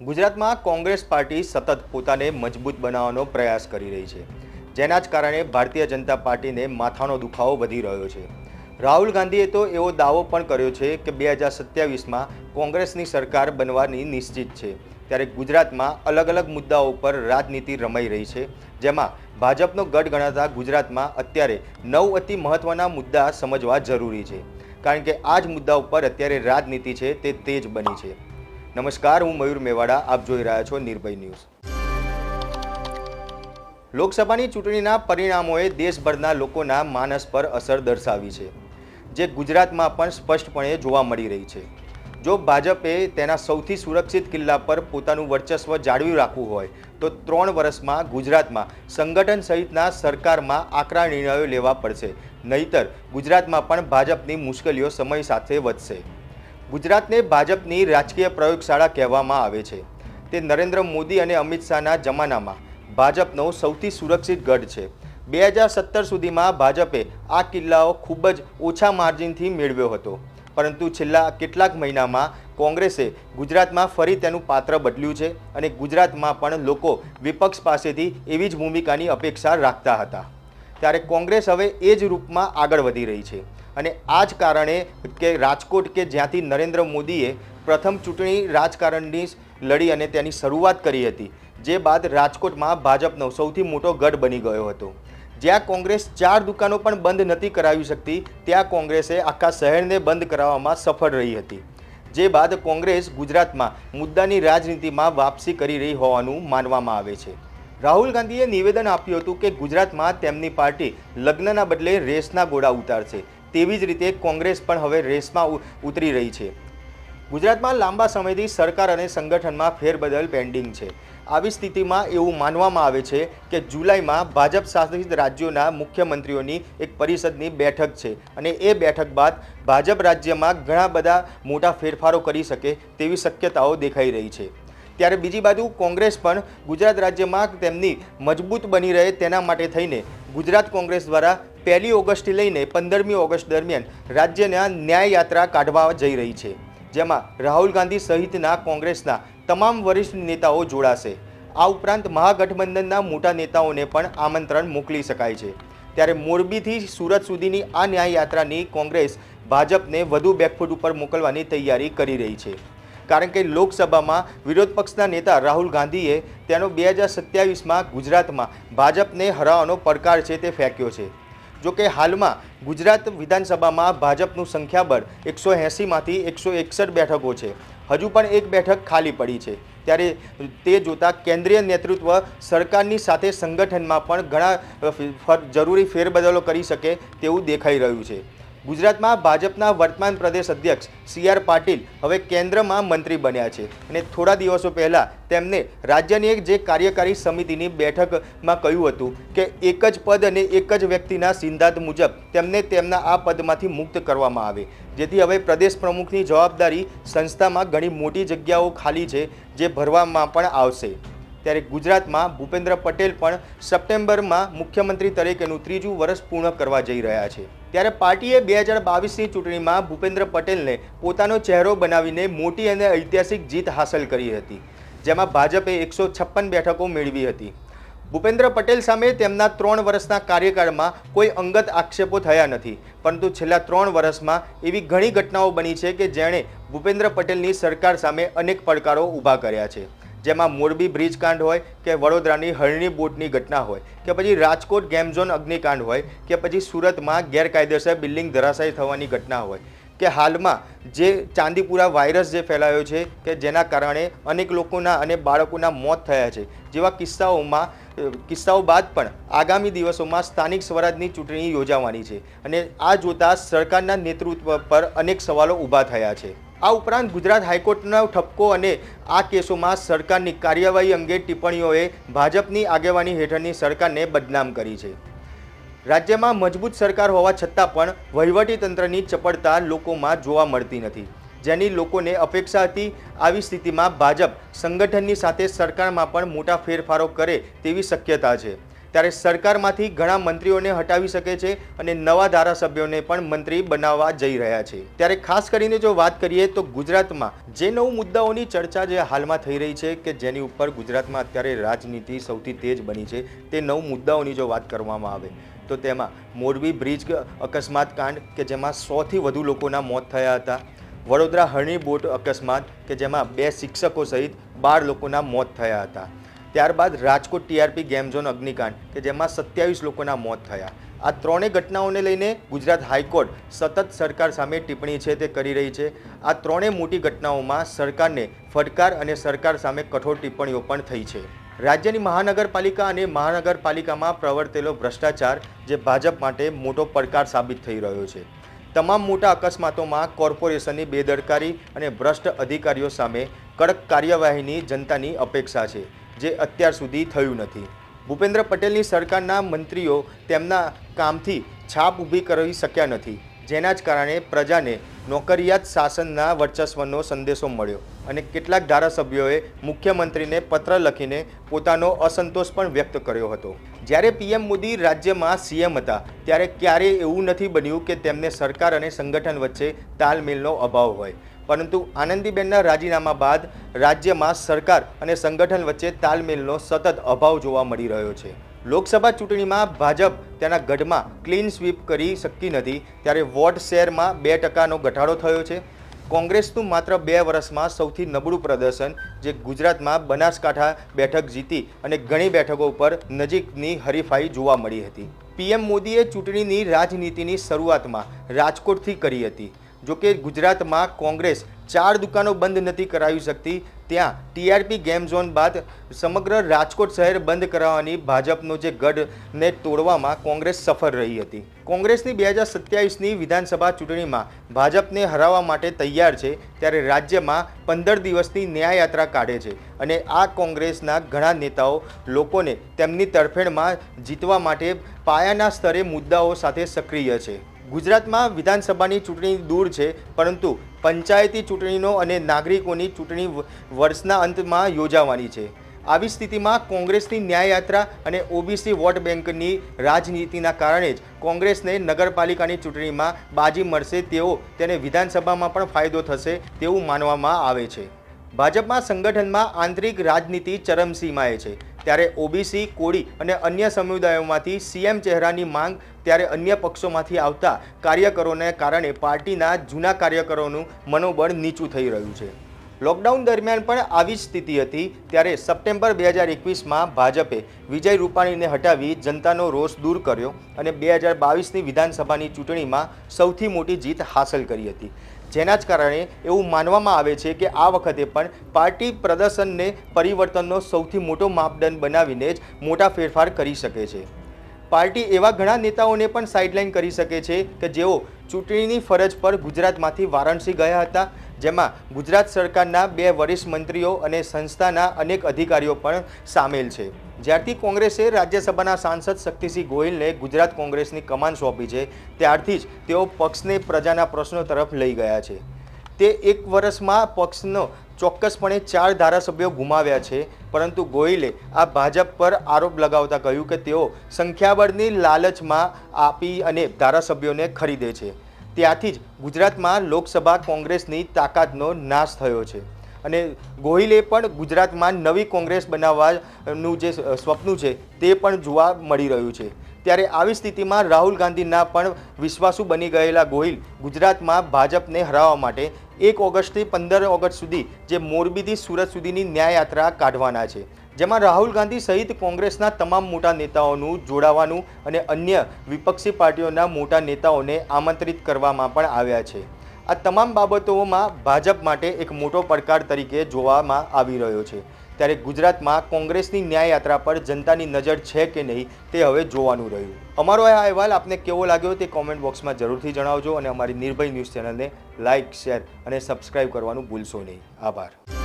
ગુજરાતમાં કોંગ્રેસ પાર્ટી સતત પોતાને મજબૂત બનાવવાનો પ્રયાસ કરી રહી છે. જેના જ કારણે ભારતીય જનતા પાર્ટીને માથાનો દુખાવો વધી રહ્યો છે. રાહુલ ગાંધીએ તો એવો દાવો પણ કર્યો છે કે બે હજાર સત્યાવીસમાં કોંગ્રેસની સરકાર બનવાની નિશ્ચિત છે. ત્યારે ગુજરાતમાં અલગ અલગ મુદ્દાઓ પર રાજનીતિ રમાઈ રહી છે. જેમાં ભાજપનો ગઢ ગણાતા ગુજરાતમાં અત્યારે નવ અતિ મહત્ત્વના મુદ્દા સમજવા જરૂરી છે. કારણ કે આ જ મુદ્દા ઉપર અત્યારે રાજનીતિ છે તે તેજ બની છે. નમસ્કાર, હું મયુર મેવાડા. આપ જોઈ રહ્યા છો નિર્ભય ન્યૂઝ. લોકસભાની ચૂંટણીના પરિણામોએ દેશભરના લોકોના માનસ પર અસર દર્શાવી છે, જે ગુજરાતમાં પણ સ્પષ્ટપણે જોવા મળી રહી છે. જો ભાજપે તેના સૌથી સુરક્ષિત કિલ્લા પર પોતાનું વર્ચસ્વ જાળવી રાખવું હોય, તો ત્રણ વર્ષમાં ગુજરાતમાં સંગઠન સહિતના સરકારમાં આકરા નિર્ણયો લેવા પડશે. નહીતર ગુજરાતમાં પણ ભાજપની મુશ્કેલીઓ સમય સાથે વધશે. ગુજરાતને ભાજપની રાજકીય પ્રયોગશાળા કહેવામાં આવે છે. તે નરેન્દ્ર મોદી અને અમિત શાહના જમાનામાં ભાજપનો સૌથી સુરક્ષિત ગઢ છે. બે હજાર સત્તર સુધીમાં ભાજપે આ કિલ્લાઓ ખૂબ જ ઓછા માર્જિનથી મેળવ્યો હતો. પરંતુ છેલ્લા કેટલાક મહિનામાં કોંગ્રેસે ગુજરાતમાં ફરી તેનું પાત્ર બદલ્યું છે અને ગુજરાતમાં પણ લોકો વિપક્ષ પાસેથી એવી જ ભૂમિકાની અપેક્ષા રાખતા હતા. ત્યારે કોંગ્રેસ હવે એ જ રૂપમાં આગળ વધી રહી છે. અને આ જ કારણે કે રાજકોટ કે જ્યાંથી નરેન્દ્ર મોદીએ પ્રથમ ચૂંટણી રાજકારણની લડી અને તેની શરૂઆત કરી હતી, જે બાદ રાજકોટમાં ભાજપનો સૌથી મોટો ગઢ બની ગયો હતો. જ્યાં કોંગ્રેસ ચાર દુકાનો પણ બંધ નથી કરાવી શકતી, ત્યાં કોંગ્રેસે આખા શહેરને બંધ કરાવવામાં સફળ રહી હતી. જે બાદ કોંગ્રેસ ગુજરાતમાં મુદ્દાની રાજનીતિમાં વાપસી કરી રહી હોવાનું માનવામાં આવે છે. રાહુલ ગાંધીએ નિવેદન આપ્યું હતું કે ગુજરાતમાં તેમની પાર્ટી લગ્નના બદલે રેસના ગોળા ઉતારશે. તેવી જ રીતે કોંગ્રેસ પણ હવે રેસમાં ઉતરી રહી છે. ગુજરાતમાં લાંબા સમયથી સરકાર અને સંગઠનમાં ફેરબદલ પેન્ડિંગ છે. આવી સ્થિતિમાં એવું માનવામાં આવે છે કે જુલાઈમાં ભાજપ શાસિત રાજ્યોના મુખ્યમંત્રીઓની એક પરિષદની બેઠક છે અને એ બેઠક બાદ ભાજપ રાજ્યમાં ઘણા બધા મોટા ફેરફારો કરી શકે તેવી શક્યતાઓ દેખાઈ રહી છે. ત્યારે બીજી બાજુ કોંગ્રેસ પણ ગુજરાત રાજ્યમાં તેમની મજબૂત બની રહે તેના માટે થઈને ગુજરાત કોંગ્રેસ દ્વારા પહેલી ઓગસ્ટથી લઈને પંદરમી ઓગસ્ટ દરમિયાન રાજ્યના ન્યાય યાત્રા કાઢવા જઈ રહી છે, જેમાં રાહુલ ગાંધી સહિતના કોંગ્રેસના તમામ વરિષ્ઠ નેતાઓ જોડાશે. આ ઉપરાંત મહાગઠબંધનના મોટા નેતાઓને પણ આમંત્રણ મોકલી શકાય છે. ત્યારે મોરબીથી સુરત સુધીની આ ન્યાય યાત્રાની કોંગ્રેસ ભાજપને વધુ બેકફૂટ ઉપર મોકલવાની તૈયારી કરી રહી છે. કારણ કે લોકસભામાં વિરોધ પક્ષના નેતા રાહુલ ગાંધીએ તેનો બે હજાર સત્યાવીસમાં ગુજરાતમાં ભાજપને હરાવવાનો પડકાર છે તે ફેંક્યો છે. જો કે હાલમાં ગુજરાત વિધાનસભામાં ભાજપનું સંખ્યાબળ એકસો એંસીમાંથી એકસો એકસઠ બેઠકો છે. હજુ પણ એક બેઠક ખાલી પડી છે. ત્યારે તે જોતાં કેન્દ્રીય નેતૃત્વ સરકારની સાથે સંગઠનમાં પણ ઘણા જરૂરી ફેરબદલો કરી શકે તેવું દેખાઈ રહ્યું છે. ગુજરાતમાં ભાજપના વર્તમાન પ્રદેશ અધ્યક્ષ સી આર પાટીલ હવે કેન્દ્રમાં મંત્રી બન્યા છે. અને થોડા દિવસો પહેલાં તેમને રાજ્યની એક જે કાર્યકારી સમિતિની બેઠકમાં કહ્યું હતું કે એક જ પદ અને એક જ વ્યક્તિના સિદ્ધાંત મુજબ તેમને તેમના આ પદમાંથી મુક્ત કરવામાં આવે. જેથી હવે પ્રદેશ પ્રમુખની જવાબદારી સંસ્થામાં ઘણી મોટી જગ્યાઓ ખાલી છે જે ભરવામાં પણ આવશે. ત્યારે ગુજરાતમાં ભૂપેન્દ્ર પટેલ પણ સપ્ટેમ્બરમાં મુખ્યમંત્રી તરીકેનું ત્રીજું વર્ષ પૂર્ણ કરવા જઈ રહ્યા છે. ત્યારે પાર્ટીએ બે હજાર બાવીસની ચૂંટણીમાં ભૂપેન્દ્ર પટેલને પોતાનો ચહેરો બનાવીને મોટી અને ઐતિહાસિક જીત હાંસલ કરી હતી, જેમાં ભાજપે એકસો છપ્પન બેઠકો મેળવી હતી. ભૂપેન્દ્ર પટેલ સામે તેમના ત્રણ વર્ષના કાર્યકાળમાં કોઈ અંગત આક્ષેપો થયા નથી, પરંતુ છેલ્લા ત્રણ વર્ષમાં એવી ઘણી ઘટનાઓ બની છે કે જેણે ભૂપેન્દ્ર પટેલની સરકાર સામે અનેક પડકારો ઊભા કર્યા છે. જેમાં મોરબી બ્રિજ કાંડ હોય કે વડોદરાની હરણી બોટની ઘટના હોય, કે પછી રાજકોટ ગેમ ઝોન અગ્નિકાંડ હોય, કે પછી સુરતમાં ગેરકાયદેસર બિલ્ડિંગ ધરાશાયી થવાની ઘટના હોય, કે હાલમાં જે ચાંદીપુરા વાયરસ જે ફેલાયો છે, કે જેના કારણે અનેક લોકોના અને બાળકોના મોત થયા છે, જેવા કિસ્સાઓમાં કિસ્સાઓ બાદ પણ આગામી દિવસોમાં સ્થાનિક સ્વરાજની ચૂંટણી યોજાવાની છે અને આ જોતાં સરકારના નેતૃત્વ પર અનેક સવાલો ઊભા થયા છે. આ ઉપરાંત ગુજરાત હાઈકોર્ટનો ઠપકો અને આ કેસોમાં સરકારની કાર્યવાહી અંગે ટિપ્પણીઓએ ભાજપની આગેવાની હેઠળની સરકારને બદનામ કરી છે. રાજ્યમાં મજબૂત સરકાર હોવા છતાં પણ વહીવટી તંત્રની ચપળતા લોકોમાં જોવા મળતી નથી. જેની લોકોને અપેક્ષા હતી આવી સ્થિતિમાં ભાજપ સંગઠનની સાથે સરકારમાં પણ મોટા ફેરફારો કરે તેવી શક્યતા છે. ત્યારે સરકારમાંથી ઘણા મંત્રીઓને હટાવી શકે છે અને નવા ધારાસભ્યોને પણ મંત્રી બનાવવા જઈ રહ્યા છે. ત્યારે ખાસ કરીને જો વાત કરીએ તો ગુજરાતમાં જે નવ મુદ્દાઓની ચર્ચા જે હાલમાં થઈ રહી છે કે જેની ઉપર ગુજરાતમાં અત્યારે રાજનીતિ સૌથી તેજ બની છે, તે નવ મુદ્દાઓની જો વાત કરવામાં આવે, તો તેમાં મોરબી બ્રિજ અકસ્માત કાંડ કે જેમાં સોથી વધુ લોકોના મોત થયા હતા, વડોદરા હરણી બોટ અકસ્માત કે જેમાં બે શિક્ષકો સહિત બાર લોકોના મોત થયા હતા ત્યારબાદ રાજકોટ ટીઆરપી ગેમ ઝોન અગ્નિકાંડ, કે જેમાં સત્યાવીસ લોકોના મોત થયા. આ ત્રણેય ઘટનાઓને લઈને ગુજરાત હાઈકોર્ટ સતત સરકાર સામે ટિપ્પણી છે તે કરી રહી છે. આ ત્રણેય મોટી ઘટનાઓમાં સરકારને ફટકાર અને સરકાર સામે કઠોર ટિપ્પણીઓ પણ થઈ છે. રાજ્યની મહાનગરપાલિકા અને મહાનગરપાલિકામાં પ્રવર્તેલો ભ્રષ્ટાચાર, જે ભાજપ માટે મોટો પડકાર સાબિત થઈ રહ્યો છે. તમામ મોટા અકસ્માતોમાં કોર્પોરેશનની બેદરકારી અને ભ્રષ્ટ અધિકારીઓ સામે કડક કાર્યવાહીની જનતાની અપેક્ષા છે. જે અત્યાર સુધી થયું નથી. ભૂપેન્દ્ર પટેલની સરકારના મંત્રીઓ તેમના કામથી છાપ ઊભી કરી શક્યા નથી, જેના જ કારણે પ્રજાને નોકરિયાત શાસનના વર્ચસ્વનો સંદેશો મળ્યો અને કેટલાક ધારાસભ્યોએ મુખ્યમંત્રીને પત્ર લખીને પોતાનો અસંતોષ પણ વ્યક્ત કર્યો હતો. જ્યારે પીએમ મોદી રાજ્યમાં સીએમ હતા, ત્યારે ક્યારેય એવું નથી બન્યું કે તેમને સરકાર અને સંગઠન વચ્ચે તાલમેલનો અભાવ હોય. પરંતુ આનંદીબેનના રાજીનામા બાદ રાજ્યમાં સરકાર અને સંગઠન વચ્ચે તાલમેલનો સતત અભાવ જોવા મળી રહ્યો છે. લોકસભા ચૂંટણીમાં ભાજપ તેના ગઢમાં ક્લીન સ્વીપ કરી શકતી નથી, ત્યારે વોટ શેરમાં બે ટકાનો ઘટાડો થયો છે. કોંગ્રેસનું માત્ર બે વર્ષમાં સૌથી નબળું પ્રદર્શન, જે ગુજરાતમાં બનાસકાંઠા બેઠક જીતી અને ઘણી બેઠકો ઉપર નજીકની હરીફાઈ જોવા મળી હતી. પીએમ મોદીએ ચૂંટણીની રાજનીતિની શરૂઆતમાં રાજકોટથી કરી હતી. જોકે ગુજરાતમાં કોંગ્રેસ ચાર દુકાનો બંધ નથી કરાવી શકતી, ત્યાં ટીઆરપી ગેમ ઝોન બાદ સમગ્ર રાજકોટ શહેર બંધ કરાવવાની ભાજપનો જે ગઢને તોડવામાં કોંગ્રેસ સફળ રહી હતી. કોંગ્રેસની બે હજાર સત્યાવીસની વિધાનસભા ચૂંટણીમાં ભાજપને હરાવવા માટે તૈયાર છે, ત્યારે રાજ્યમાં પંદર દિવસની ન્યાયયાત્રા કાઢે છે અને આ કોંગ્રેસના ઘણા નેતાઓ લોકોને તેમની તરફેણમાં જીતવા માટે પાયાના સ્તરે મુદ્દાઓ સાથે સક્રિય છે. ગુજરાતમાં વિધાનસભાની ચૂંટણી દૂર છે, પરંતુ પંચાયતી ચૂંટણીનો અને નાગરિકોની ચૂંટણી વર્ષના અંતમાં યોજાવાની છે. આવી સ્થિતિમાં કોંગ્રેસની ન્યાયયાત્રા અને ઓબીસી વોટ બેંકની રાજનીતિના કારણે જ કોંગ્રેસને નગરપાલિકાની ચૂંટણીમાં બાજી મળશે તેવો તેને વિધાનસભામાં પણ ફાયદો થશે તેવું માનવામાં આવે છે. ભાજપમાં સંગઠનમાં આંતરિક રાજનીતિ ચરમસીમાએ છે. ત્યારે ઓબીસી કોળી અને અન્ય સમુદાયોમાંથી સીએમ ચહેરાની માંગ ત્યારે અન્ય પક્ષોમાંથી આવતા કાર્યકરોને કારણે પાર્ટીના જૂના કાર્યકરોનું મનોબળ નીચું થઈ રહ્યું છે. લોકડાઉન દરમિયાન પણ આવી જ સ્થિતિ હતી ત્યારે સપ્ટેમ્બર બે હજાર એકવીસમાં ભાજપે વિજય રૂપાણીને હટાવી જનતાનો રોષ દૂર કર્યો અને બે હજાર બાવીસની વિધાનસભાની ચૂંટણીમાં સૌથી મોટી જીત હાંસલ કરી હતી. જેના જ કારણે એવું માનવામાં આવે છે કે આ વખતે પણ પાર્ટી પ્રદર્શનને પરિવર્તનનો સૌથી મોટો માપદંડ બનાવીને જ મોટા ફેરફાર કરી શકે છે. પાર્ટી એવા ઘણા નેતાઓને પણ સાઇડલાઇન કરી શકે છે કે જેઓ ચૂંટણીની ફરજ પર ગુજરાતમાંથી વારાણસી ગયા હતા જેમાં ગુજરાત સરકારના બે વરિષ્ઠ મંત્રીઓ અને સંસ્થાના અનેક અધિકારીઓ પણ સામેલ છે. જ્યારથી કોંગ્રેસે રાજ્યસભાના સાંસદ શક્તિસિંહ ગોહિલને ગુજરાત કોંગ્રેસની કમાન સોંપી છે, ત્યારથી જ તેઓ પક્ષને પ્રજાના પ્રશ્નો તરફ લઈ ગયા છે. તે એક વર્ષમાં પક્ષનો ચોક્કસપણે ચાર ધારાસભ્યો ગુમાવ્યા છે, પરંતુ ગોહિલે આ ભાજપ પર આરોપ લગાવતા કહ્યું કે તેઓ સંખ્યાબળની લાલચમાં આપી અને ધારાસભ્યોને ખરીદે છે. ત્યાંથી જ ગુજરાતમાં લોકસભા કોંગ્રેસની તાકાતનો નાશ થયો છે. અને ગોહિલે પણ ગુજરાતમાં નવી કોંગ્રેસ બનાવવાનું જે સ્વપ્ન છે તે પણ જોવા મળી રહ્યું છે. ત્યારે આવી સ્થિતિમાં રાહુલ ગાંધીના પણ વિશ્વાસુ બની ગયેલા ગોહિલ ગુજરાતમાં ભાજપને હરાવવા માટે એક ઓગસ્ટથી પંદર ઓગસ્ટ સુધી જે મોરબીથી સુરત સુધીની ન્યાયયાત્રા કાઢવાના છે. જેમાં રાહુલ ગાંધી સહિત કોંગ્રેસના તમામ મોટા નેતાઓનું જોડાવાનું અને અન્ય વિપક્ષી પાર્ટીઓના મોટા નેતાઓને આમંત્રિત કરવામાં પણ આવ્યા છે. આ તમામ બાબતોમાં ભાજપ માટે એક મોટો પડકાર તરીકે જોવામાં આવી રહ્યો છે. ત્યારે ગુજરાતમાં કોંગ્રેસની ન્યાયયાત્રા પર જનતાની નજર છે કે નહીં તે હવે જોવાનું રહ્યું. અમારો આ અહેવાલ આપને કેવો લાગ્યો તે કોમેન્ટ બોક્સમાં જરૂરથી જણાવજો અને અમારી નિર્ભય ન્યૂઝ ચેનલને લાઇક શેર અને સબસ્ક્રાઇબ કરવાનું ભૂલશો નહીં. આભાર.